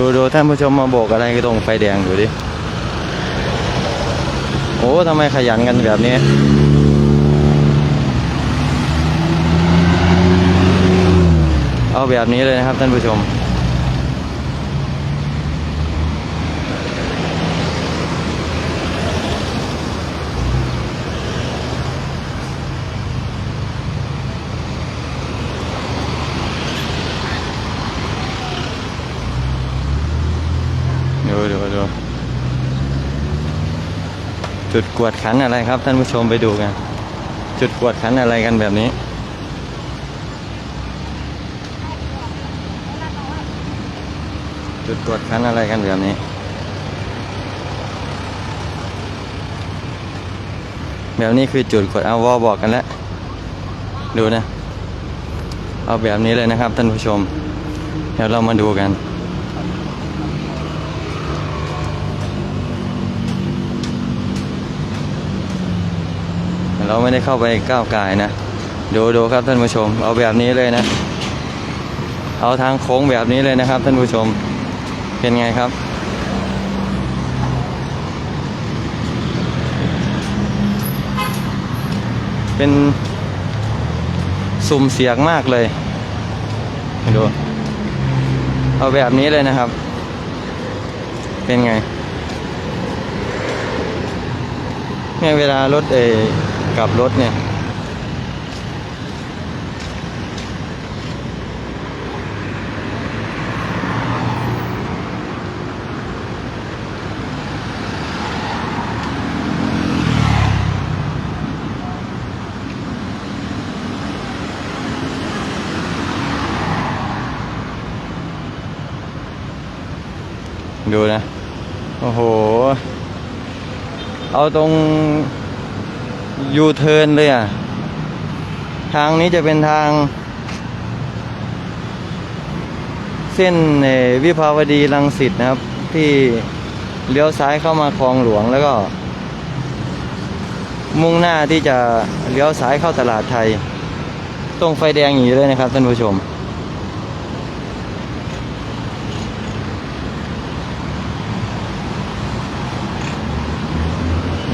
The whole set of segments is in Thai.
ดูดูท่านผู้ชมมาโบกอะไรก็ตรงไฟแดงดูดิ โอ้ทำไมขยันกันแบบนี้เอาแบบนี้เลยนะครับท่านผู้ชม ดูดูดู จุดกวดขันอะไรครับ ท่านผู้ชมไปดูกัน จุดกวดขันอะไรกันแบบนี้จุดกวดขันอะไรกันแบบนี้ แบบนี้คือจุดกดเอาวอบอกกันแล้ว ดูนะ เอาแบบนี้เลยนะครับท่านผู้ชม เดี๋ยวเรามาดูกัน เราไม่ได้เข้าไปก้าวไก่นะดูดูครับท่านผู้ชม เอาแบบนี้เลยนะ เอาทางโค้งแบบนี้เลยนะครับท่านผู้ชมเป็นไงครับ เป็นสุ่มเสียงมากเลยดูเอาแบบนี้เลยนะครับ เป็นไงเนี่ยเวลารถเอ กลับรถเนี่ยดูนะ โอ้โห เอาตรง ยูเทิร์นเลยอะ ทางนี้จะเป็นทาง เส้นวิภาวดีรังสิตนะครับ ที่เลี้ยวซ้ายเข้ามาคลองหลวงแล้วก็ มุ่งหน้าที่จะเลี้ยวซ้ายเข้าตลาดไทย ตรงไฟแดงอย่างนี้เลยนะครับท่านผู้ชม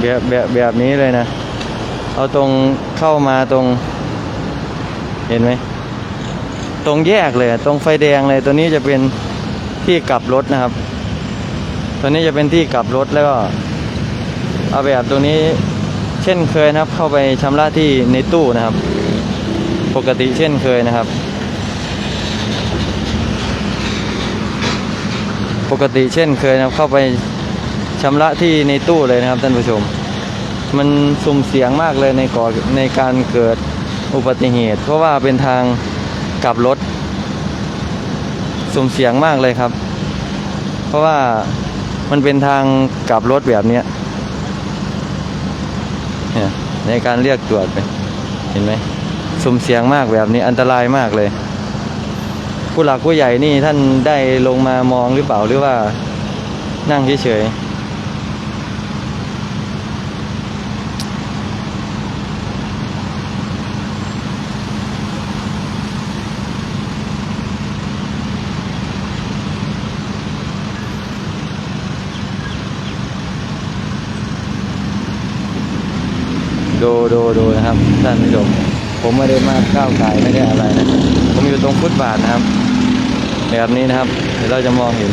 แบบแบบแบบนี้เลยนะ เอาตรงเข้ามาตรงเห็นไหมตรงแยกเลยตรงไฟแดงเลยตัวนี้จะเป็นที่กลับรถนะครับ ตัวนี้จะเป็นที่กลับรถแล้วก็เอาแบบตัวนี้เช่นเคยนะครับ เข้าไปชำระที่ในตู้นะครับ ปกติเช่นเคยนะครับ ปกติเช่นเคยนะครับเข้าไปชำระที่ในตู้เลยนะครับท่านผู้ชม มันสุ่มเสียงมากเลยในก่อในการเกิดอุบัติเหตุ เพราะว่าเป็นทางกลับรถ สุ่มเสียงมากเลยครับ เพราะว่ามันเป็นทางกลับรถแบบเนี้ยเนี่ยในการเรียกตรวจไปเห็นไหมสุ่มเสียงมากแบบนี้อันตรายมากเลย ผู้หลักผู้ใหญ่นี่ท่านได้ลงมามองหรือเปล่าหรือว่านั่งเฉยๆ ดูดูดูนะครับท่านผู้ชมผมไม่ได้มาก้าวไก่ายไม่ได้อะไรนะผมอยู่ตรงฟุตบาทนะครับแบบนี้นะครับเดี๋ยวเราจะมองเห็น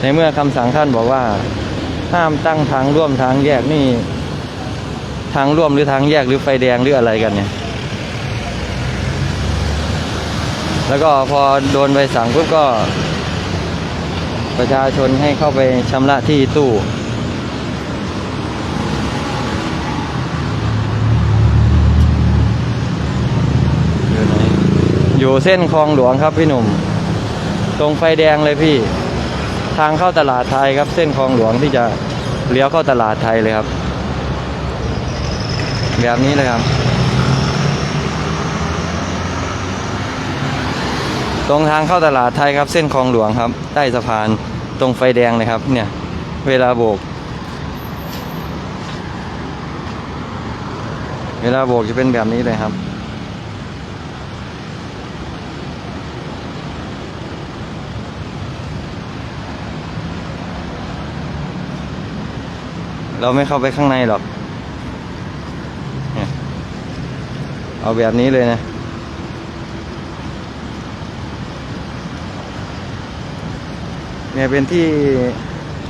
ในเมื่อคำสั่งท่านบอกว่า ห้ามตั้งทางร่วมทางแยกนี่ ทางร่วมหรือทางแยกหรือไฟแดงหรืออะไรกันเนี่ย แล้วก็พอโดนใบสั่งปุ๊บก็ ประชาชนให้เข้าไปชำระที่ตู้ อยู่ไหน อยู่เส้นคลองหลวงครับพี่หนุ่ม ตรงไฟแดงเลยพี่ ทางเข้าตลาดไทยครับ เส้นคลองหลวงที่จะเลี้ยวเข้าตลาดไทยเลยครับ แบบนี้เลยครับ ตรงทางเข้าตลาดไทยครับ เส้นคลองหลวงครับ ใต้สะพานตรงไฟแดงเลยครับ เนี่ย เวลาโบก เวลาโบกจะเป็นแบบนี้เลยครับ เราไม่เข้าไปข้างในหรอก เอาแบบนี้เลยนะ เนี่ยเป็นที่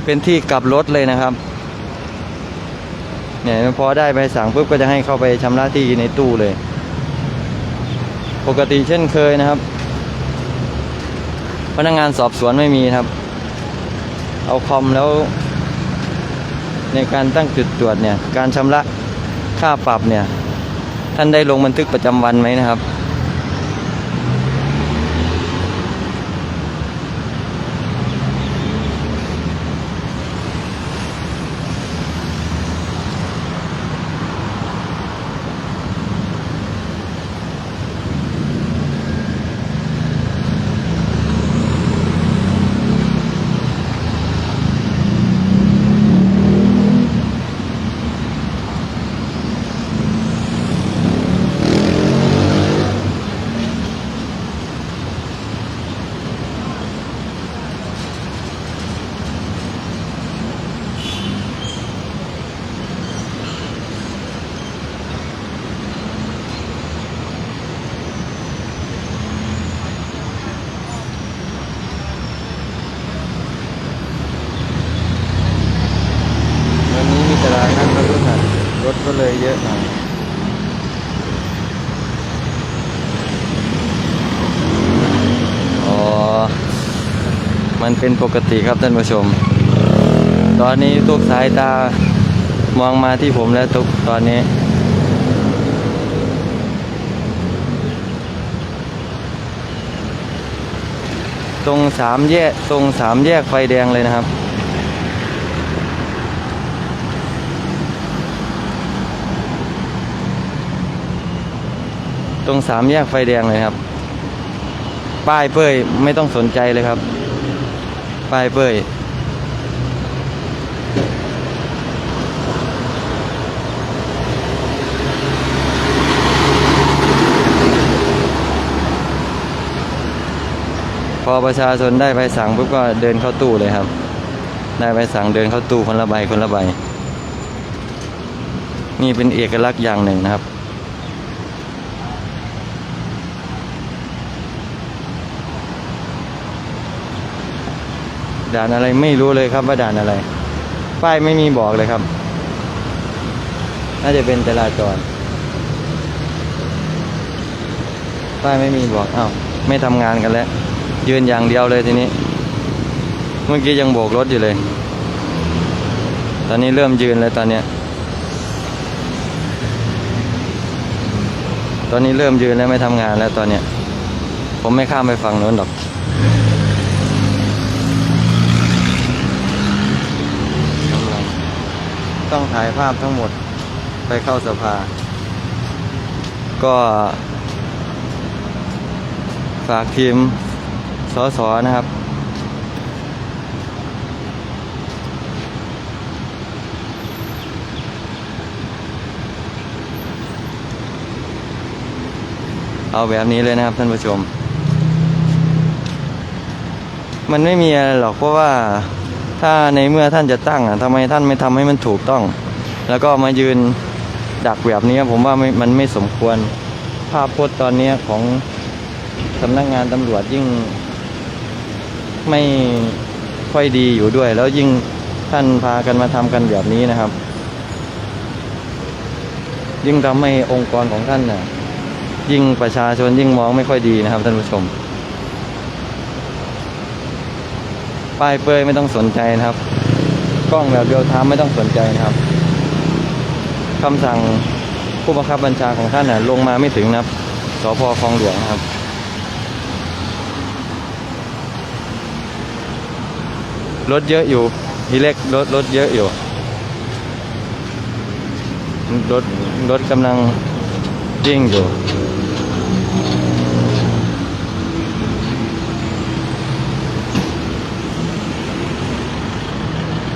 เป็นที่กลับรถเลยนะครับ เนี่ยพอได้ใบสั่งปุ๊บก็จะให้เข้าไปชำระที่ในตู้เลย ปกติเช่นเคยนะครับ พนักงานสอบสวนไม่มีครับ เอาคอมแล้ว ในการตั้งจุดตรวจเนี่ยการชำระค่าปรับเนี่ยท่านได้ลงบันทึกประจำวันไหมนะครับ วันนี้มีตลาดนัดรถหัดรถก็เลยเยอะหน่อยอ๋อ มันเป็นปกติครับท่านผู้ชม ตอนนี้ทุกสายตามองมาที่ผมแล้วทุกตอนนี้ ตรงสามแยกตรงสามแยกไฟแดงเลยนะครับตรงสามแยกไฟแดงเลยครับ ป้ายเป้ยไม่ต้องสนใจเลยครับ ป้ายเป้ยพอประชาชนได้ใบสั่งปุ๊บก็เดินเข้าตู้เลยครับ ได้ใบสั่งเดินเข้าตู้คนละใบคนละใบ นี่เป็นเอกลักษณ์อย่างหนึ่งนะครับ ด่านอะไรไม่รู้เลยครับว่าด่านอะไร ป้ายไม่มีบอกเลยครับ น่าจะเป็นจราจร ป้ายไม่มีบอกอ้าวไม่ทำงานกันแล้ว ยืนอย่างเดียวเลยทีนี้ เมื่อกี้ยังโบกรถอยู่เลย ตอนนี้เริ่มยืนเลยตอนเนี้ยตอนนี้เริ่มยืนแล้วไม่ทำงานแล้วตอนเนี้ย ผมไม่ข้ามไปฝั่งโน้นหรอกำลัง ต้องถ่ายภาพทั้งหมดไปเข้าสภา ก็ฝากทีมสสนะครับ เอาแบบนี้เลยนะครับท่านผู้ชม มันไม่มีอะไรหรอกเพราะว่า ถ้าในเมื่อท่านจะตั้งอะทำไมท่านไม่ทำให้มันถูกต้อง แล้วก็มายืนดักแบบนี้ผมว่าม,มันไม่สมควร ภาพพจน์ตอนนี้ของสำนักงานตำรวจยิ่งไม่ค่อยดีอยู่ด้วย แล้วยิ่งท่านพากันมาทำกันแบบนี้นะครับ ยิ่งทำให้องค์กรของท่านน่ะยิ่งประชาชนยิ่งมองไม่ค่อยดีนะครับท่านผู้ชม ป้ายเปยไม่ต้องสนใจนะครับ กล้องแบบเดียวทามไม่ต้องสนใจนะครับคำสั่งผู้บังคับบัญชาของท่านน่ะลงมาไม่ถึงนะครับสพคลองหลวงนะครับรถเยอะอยู่ทีเล็กรถรถเยอะอยู่รถรถกำลังวิ่งอยู่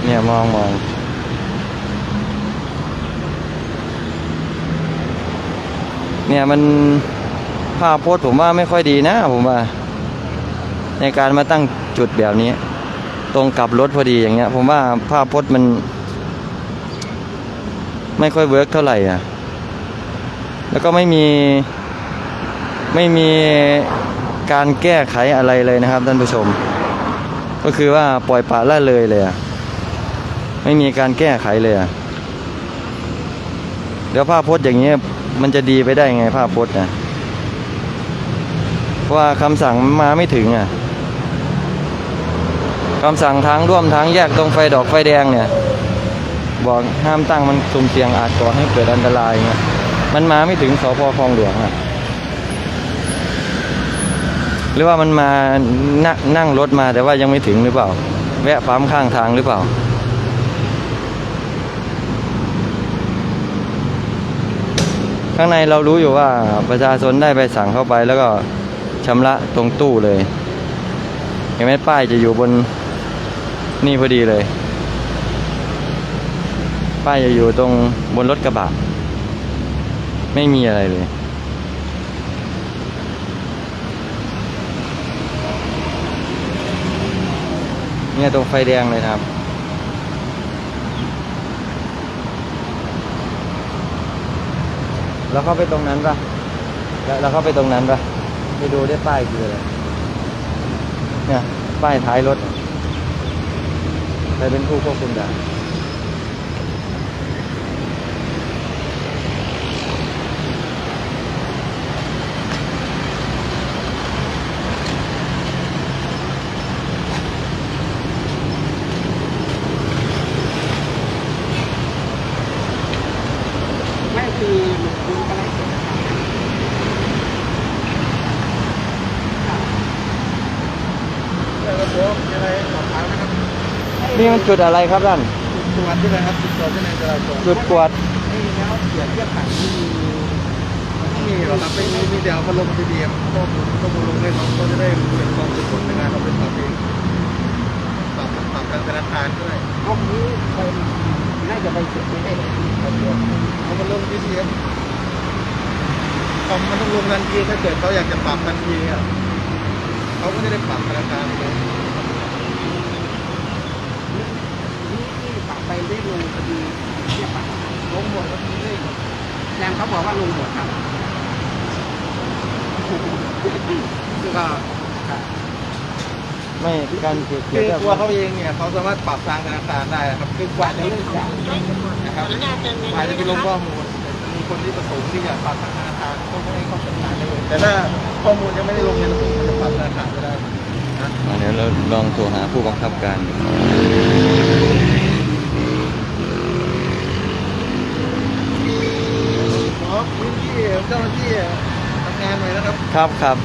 เนี่ยมองมองเนี่ยมันภาพโพสผมว่าไม่ค่อยดีนะผมว่า ในการมาตั้งจุดแบบนี้ ตรงกลับรถพอดีอย่างเงี้ย ผมว่าภาพโพจน์มัน ไม่ค่อยเวิร์กเท่าไหร่อะ แล้วก็ไม่มี ไม่มีการแก้ไขอะไรเลยนะครับท่านผู้ชม ก็คือว่าปล่อยปละละเลยเลยอะ ไม่มีการแก้ไขเลยอะเดี๋ยวภาพพจน์อย่างเงี้ยมันจะดีไปได้ไงภาพพจน์นะเพราะว่าคำสั่งมาไม่ถึงอะคำสั่งทางร่วมทางแยกตรงไฟดอกไฟแดงเนี่ย บอกห้ามตั้งมันสุ่มเสี่ยงอาจก่อให้เกิดอันตรายเงี้ยมันมาไม่ถึงสพคลองหลวงอะหรือว่ามันมานั่งนั่งรถมาแต่ว่ายังไม่ถึงหรือเปล่า แวะปั๊มข้างทางหรือเปล่า ข้างในเรารู้อยู่ว่าประชาชนได้ไปสั่งเข้าไปแล้วก็ชำระตรงตู้เลยเห็นไหมป้ายจะอยู่บนนี่พอดีเลย ป้ายจะอยู่ตรงบนรถกระบะ ไม่มีอะไรเลยเนี่ยตรงไฟแดงเลยครับ แล้วเข้าไปตรงนั้นปะแล้วเข้าไปตรงนั้นปะไปดูได้ป้ายคืออะไรเนี่ยป้ายท้ายรถใครเป็นผู้ควบคุมด่าน ไม่คือคุณก็ไล่เสร็จ แล้วครับมีอะไรสอบถามไหมครับนี่มันจุดอะไรครับท่านตรวจใช่ไหมครับตรวจใช่ไหมจราจรจุดกวดนี่แล้วเสียเทียบขันที่มีไม่มีหรอกครับไม่มีมีแต่เอาพัดลมทีเดียวก็ก็มาลงให้น้องก็จะได้เป็นความสุขในงานเราเป็นปรับเองปรับปรับทางธนาคารด้วยห้องนี้เป็นน่าจะไปเสียไม่ได้เลยครับผมเอามาลงที่เสียคอมมันต้องลงทันทีถ้าเกิดเขาอยากจะปรับทันทีอะเขาก็จะได้ปรับธนาคารเลย นี่ปรับไปได้ลงคดีเทียบปรับลงหมดแล้วเลยแรงเขาบอกว่าลงหมดครับก็ครับไม่การเขียนคือแบบตัวเขาเองเนี่ยเขาสามารถปรับทางธนาคารได้นะครับคือกว่าจะเรื่องจ่ายนะครับกว่าจะไปลงข้อมูลมีคนที่ประสงค์ที่จะปรับทางธนาคารก็ให้เขาจัดการได้เลยแต่ถ้าข้อมูลยังไม่ได้ลงในระบบมันจะปรับธนาคารไม่ได้นะอ่าเดี๋ยวเราลองโทรหาผู้บังคับการ ดูขอพื้นที่เจ้าหน้าที่ทำงานหน่อยนะครับ ครับครับ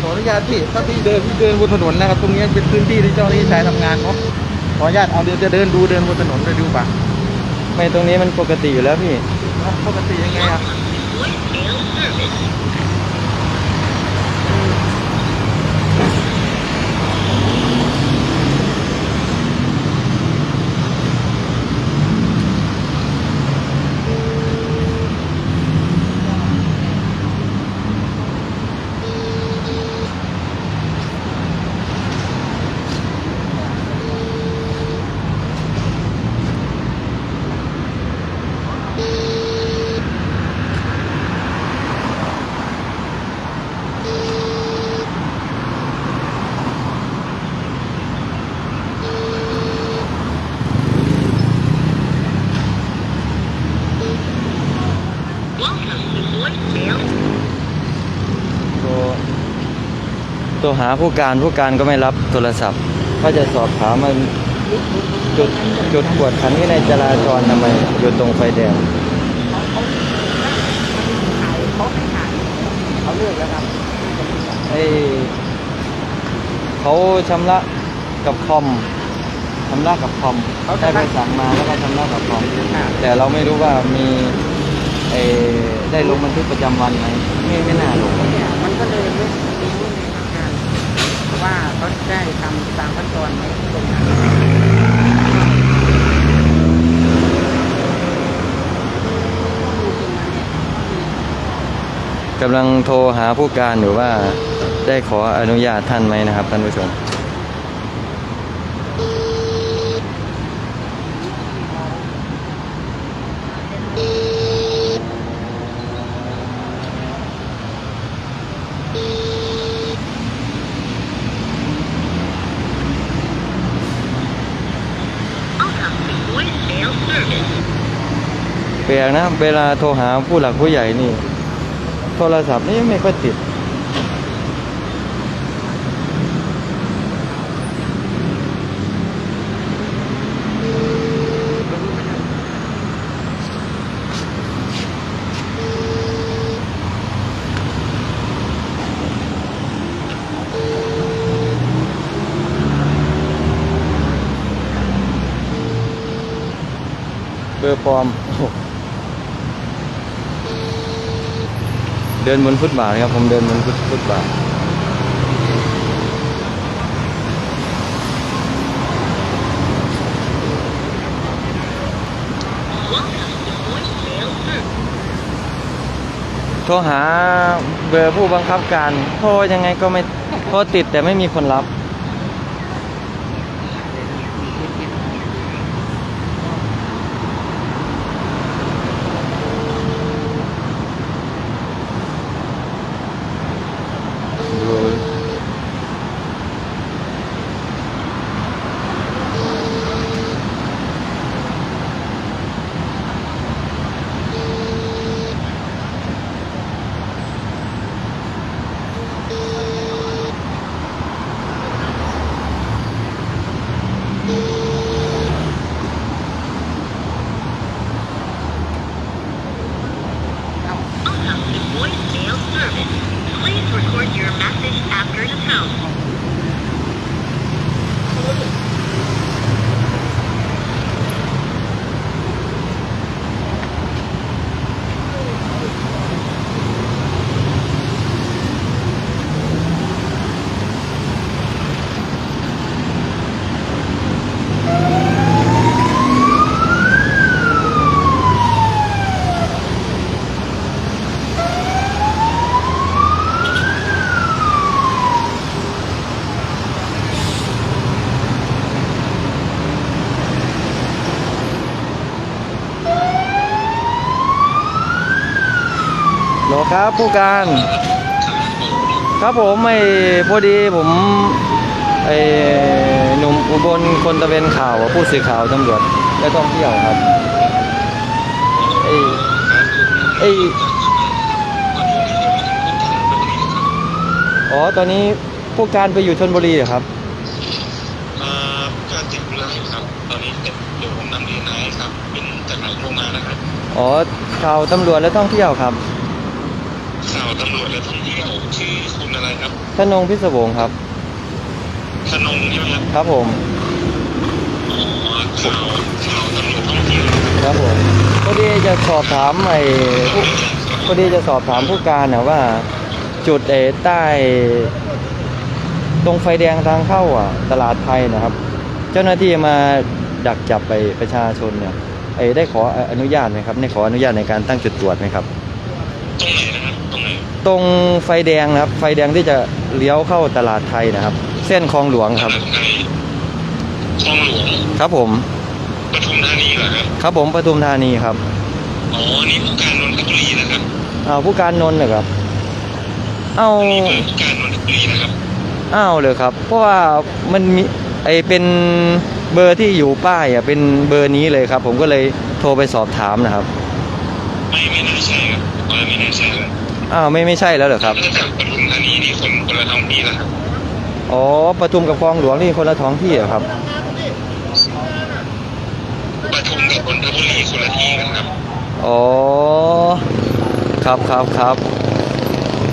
ขออนุญาตพี่ถ้าพี่เดินพี่เดินบนถนนนะครับ ตรงนี้เป็นพื้นที่ที่เจ้าหน้าที่ใช้ทำงานเนาะขออนุญาตเอาเดี๋ยวจะเดินดูเดินบนถนนไปดูป่ะไม่ตรงนี้มันปกติอยู่แล้วพี่ปกติยังไงอะ รหาผู้การผู้การก็ไม่รับโทรศัพท์ ก็จะสอบถามมันจุดจุดกวดขันวินัยจราจรทำไมอยู่ตรงไฟแดงเขาเขาขายเขาเลิกแล้วครับไอ้เขาชำระกับคอมชำระกับคอมได้ไปสั่งมาแล้วก็ชำระกับคอมแต่เราไม่รู้ว่ามีไอ้ได้ลงบันทึกประจำวันไหมไม่ไม่น่าลงเนี่ยมันก็เลยไม่รู้ในทางการ ว่าเขาได้ทำตามขั้นตอนไหมตรงนั้นกำลังโทรหาผู้การหรือว่าได้ขออนุญาตท่านไหมนะครับท่านผู้ชม ลกนะ เวลาโทรหาผู้หลักผู้ใหญ่นี่ โทรศัพท์นี่ไม่ค่อยติด เบอร์ปลอม โอ้โห เดินบนฟุตบาทครับ ผมเดินบนฟุตฟุตบาทโทรหาเบอร์ผู้บังคับการโทรยังไงก็ไม่โทรติดแต่ไม่มีคนรับ ดูโหล ครับผู้การ ครับผมไอ้พอดีผมไอ้หนุ่มอุบลคนตะเวนข่าวอะผู้สื่อข่าวตำรวจและท่องเที่ยวครับไอ้ไอ้อ๋อตอนนี้ผู้การไปอยู่ชนบุรีเหรอครับอ่าการติดธุระอยู่ครับ ตอนนี้เดี๋ยวผมนำเรียนนายครับ เป็นจากไหนโทรมานะครับ อ๋อข่าวตำรวจและท่องเที่ยวครับ ข่าวตำรวจและท่องเที่ยวชื่อคุณอะไรครับ ธนงพิศวงครับธนงใช่ไหมครับครับผมอ๋อข่าวข่าวตำรวจท่องเที่ยวครับผมพอดีจะสอบถามไอ้ผู้พอดีจะสอบถามผู้การนะว่า จุดไอ้ใต้ ตรงไฟแดงทางเข้าอะ ตลาดไทยนะครับ เจ้าหน้าที่มาดักจับไปประชาชนเนี่ยไอ้ได้ขออนุญาตไหมครับได้ขออนุญาตในการตั้งจุดตรวจไหมครับ ตรงไหนนะครับ ตรงไหนตรงไฟแดงนะครับ ไฟแดงที่จะ เลี้ยวเข้าตลาดไทยนะครับ เส้นคลองหลวงครับตลาดไทยคลองหลวงครับผมปทุมธานีเหรอครับครับผมปทุมธานีครับอ๋อนี่ผู้การนนทบุรีนะครับอ้าวผู้การนนท์เหรอครับเอ้านี่เบอร์ผู้การนนทบุรีนะครับอ้าวเลยครับ เพราะว่ามันมีไอเป็นเบอร์ที่อยู่ป้ายอะเป็นเบอร์นี้เลยครับ ผมก็เลยโทรไปสอบถามนะครับ ไม่ไม่น่าใช่ครับเออไม่น่าใช่แล้วอ้าวไม่ไม่ใช่แล้วเหรอครับ ละท้องที่แล้วครับอ๋อปทุมกับคลองหลวงนี่คนละท้องที่เหรอครับปทุมกับนนทบุรีคนละที่กันครับอ๋อครับครับครับ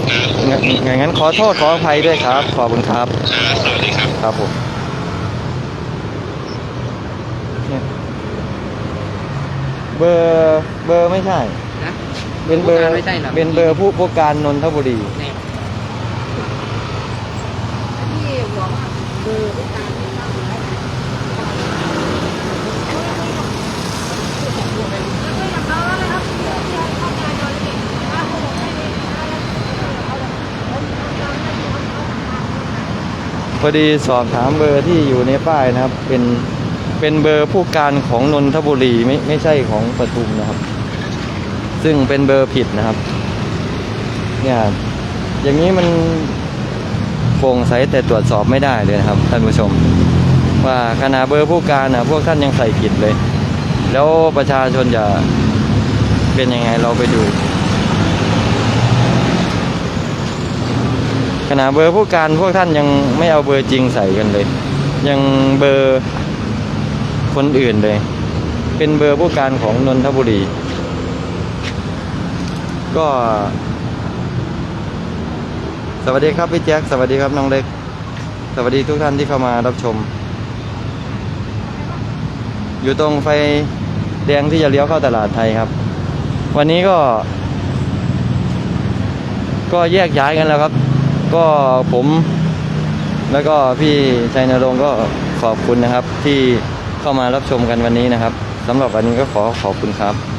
ครับงั้นงั้นงั้นขอโทษขออภัยด้วยครับ ขอบคุณครับครับสวัสดีครับครับผมเนี่ยเบอร์เบอร์ไม่ใช่นะเป็นเบอร์ผู้การไม่ใช่เหรอเป็นเบอร์ผู้ผู้การนนทบุรี เนี่ย พอดีสอบถามเบอร์ที่อยู่ในป้ายนะครับ เป็นเป็นเบอร์ผู้การของนนทบุรีไม่ไม่ใช่ของปทุมนะครับ ซึ่งเป็นเบอร์ผิดนะครับ เนี่ยอย่างนี้มัน โปร่งใสแต่ตรวจสอบไม่ได้เลยนะครับท่านผู้ชม ว่าขณะเบอร์ผู้การนะพวกท่านยังใส่ผิดเลย แล้วประชาชนจะเป็นยังไงเราไปดูขณะเบอร์ผู้การพวกท่านยังไม่เอาเบอร์จริงใส่กันเลย ยังเบอร์คนอื่นเลย เป็นเบอร์ผู้การของนนทบุรี ก็ สวัสดีครับพี่แจ็คสวัสดีครับน้องเล็ก สวัสดีทุกท่านที่เข้ามารับชม อยู่ตรงไฟแดงที่จะเลี้ยวเข้าตลาดไทยครับ วันนี้ก็ ก็แยกย้ายกันแล้วครับ ก็ผม แล้วก็พี่ชัยนรงค์ก็ขอบคุณนะครับ ที่เข้ามารับชมกันวันนี้นะครับสำหรับวันนี้ก็ขอขอบคุณครับ